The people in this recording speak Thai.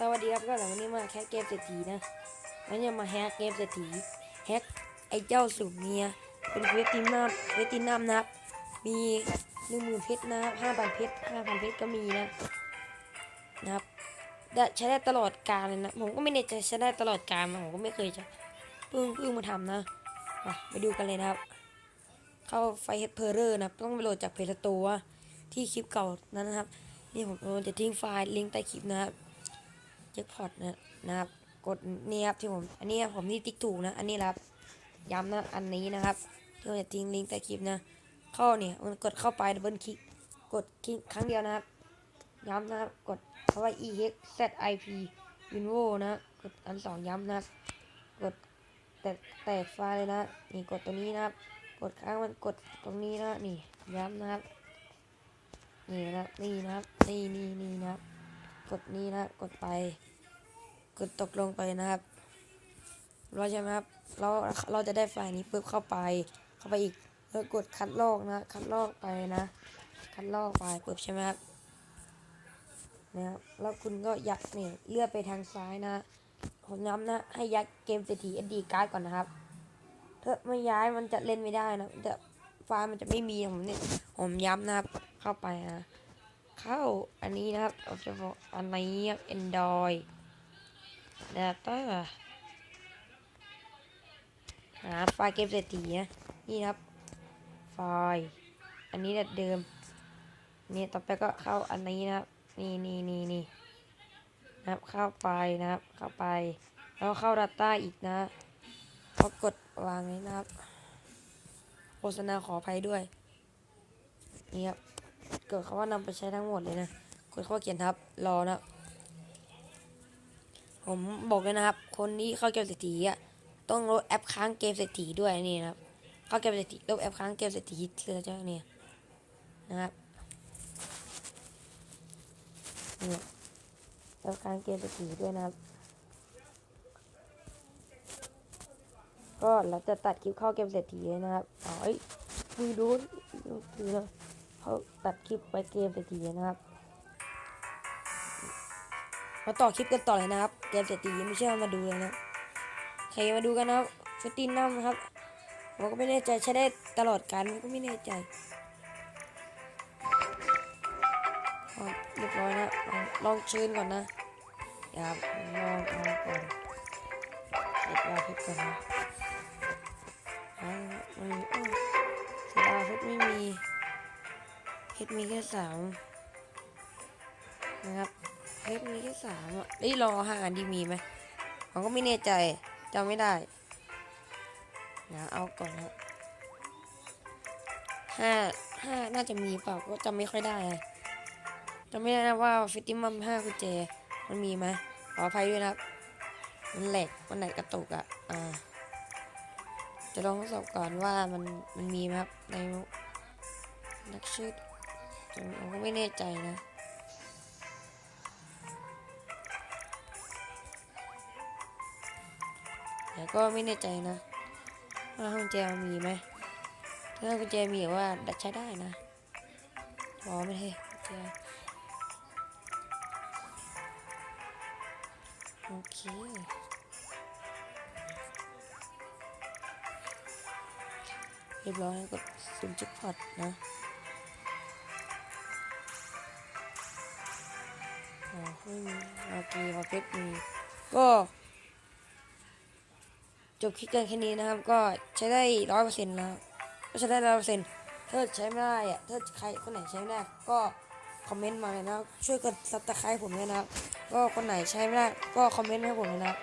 สวัสดีครับก็หลังวันนี้มาแคสเกมเศรษฐีนะวันนี้มาแฮกเกมเศรษฐีแฮกไอ้เจ้าสุเมียเป็นเวตินัมเวตินัมนะครับ มีหนึ่งหมื่นเพชรนะครับห้าพันเพชรห้าพันเพชรก็มีนะนะครับได้ใช้ได้ตลอดกาลเลยนะผมก็ไม่แน่ใจใช้ได้ตลอดกาลผมก็ไม่เคยจะเพิ่งเพิ่งมาทำนะไปดูกันเลยนะครับ เข้าไฟเฮดเพอร์เรอร์นะต้องไปโหลดจากเพจสโตร์ที่คลิปเก่านั้นนะครับ นี่ผมจะทิ้งไฟล์ลิงก์ใต้คลิปนะครับ จ็คพอตนะนะครับ กดนี่ครับที่ผม อันนี้ผมนี่ติ๊กถูกนะ อันนี้นะครับ ย้ำนะ อันนี้นะครับที่ผมจะทิ้งลิงก์ใต้คลิปนะ เข้าเนี่ยมันกดเข้าไปดับเบิลคลิก กดคลิกครั้งเดียวนะครับ ย้ำนะครับ กดคำว่า ex zip window นะ กดอันสองย้ำนะครับ กดแตกแตกไฟล์เลยนะ นี่กดตัวนี้นะครับ กดค้างมันกดตรงนี้นะ นี่ย้ำนะครับ นี่นะ นี่นะครับ นี่นี่นี่นะครับ กดนี้นะ กดไป กดตกลงไปนะครับรอใช่ไหมครับ เราเราจะได้ไฟล์นี้ปุ๊บเข้าไป เข้าไปอีกแล้วกดคัดลอกนะ คัดลอกไปนะ คัดลอกไปปุ๊บใช่ไหมครับนะครับแล้วคุณก็ยักเนี่ยเลื่อนไปทางซ้ายนะ ผมย้ำนะ ให้ยักเกมเศรษฐี SD การ์ดก่อนนะครับถ้าไม่ย้ายมันจะเล่นไม่ได้นะจะไฟล์มันจะไม่มีผมเนี่ยผมย้ำนะครับ เข้าไปนะ เข้าอันนี้นะครับเราจะบอกอันนี้ค รับ Android Data หาไฟล์เกมเศรษฐีนะนี่ครับ ไฟล์อันนี้แบบเดิม นี่ต่อไปก็เข้าอันนี้นะครับ นี่นี่นี่นี่นะครับเข้าไปนะครับ เข้าไป แล้วเข้า Data อีกนะพอกดวางนี้นะครับ โฆษณาขออภัยด้วย นี่ครับ เกิดคำว่านำไปใช้ทั้งหมดเลยนะกดข้อเขียนทับ รอนะ ผมบอกเลยนะครับ คนที่เข้าเกมเศรษฐีอะต้องลบแอปค้างเกมเศรษฐีด้วยนี่นะครับเข้าเกมเศรษฐีลบแอปค้างเกมเศรษฐีเลยเจ้าเนี่ยนะครับนี่แอปค้างเกมเศรษฐีด้วยนะครับ ก็เราจะตัดคลิปเข้าเกมเศรษฐีเลยนะครับเอาไอ้ยมึงดูดูนะเขาตัดคลิปไปเกมเศรษฐีนะครับ มาต่อคลิปกันต่อเลยนะครับ เกมเศรษฐีไม่เชื่อมาดูเลยนะใครมาดูกันนะครับฟตินัมนะครับผมก็ไม่แน่ใจใช้ได้ตลอดการผมก็ไม่แน่ใจเรียบร้อยนะลองลองเชิญก่อนนะอย่าลองเอาก่อนเสร็จแล้วคลิปก่อนนะอ่าไม่มีอ้าวเสร็จแล้วคลิปไม่มีเพชรมีแค่สามนะครับ เพชรมีแค่สามอะได้รอห้าอันดีมีไหมผมก็ไม่แน่ใจจำไม่ได้นะเอาก่อนครับห้าห้าน่าจะมีเปล่าก็จำไม่ค่อยได้จำไม่ได้นะว่าฟิติมัมห้ากุญแจมันมีไหมขออภัยด้วยนะครับ มันแหลกมันไหนกระตุกอะอ่าจะลองทดสอบก่อนว่ามันมันมีไหมครับในนักชื่อผมก็ไม่แน่ใจนะ แต่ก็ไม่แน่ใจนะว่ากุญแจมีไหมถ้ากุญแจมีว่าใช้ได้นะพอไม่ให้กุญแจโอเคเรียบร้อยกดสุ่มจุดพอตนะอ๋อไม่มีโอเคพอเพชรมีก็ จบคลิปกันแค่นี้นะครับ ก็ใช้ได้ร้อยเปอร์เซ็นต์แล้วก็ใช้ได้ร้อยเปอร์เซ็นต์ถ้าใช้ไม่ได้อะถ้าใครคนไหนใช้ไม่ได้ก็คอมเมนต์มาเลยนะช่วยกดซับสไครต์ผมด้วยนะครับ ก็คนไหนใช้ไม่ได้ก็คอมเมนต์ให้ผมเลยนะครับ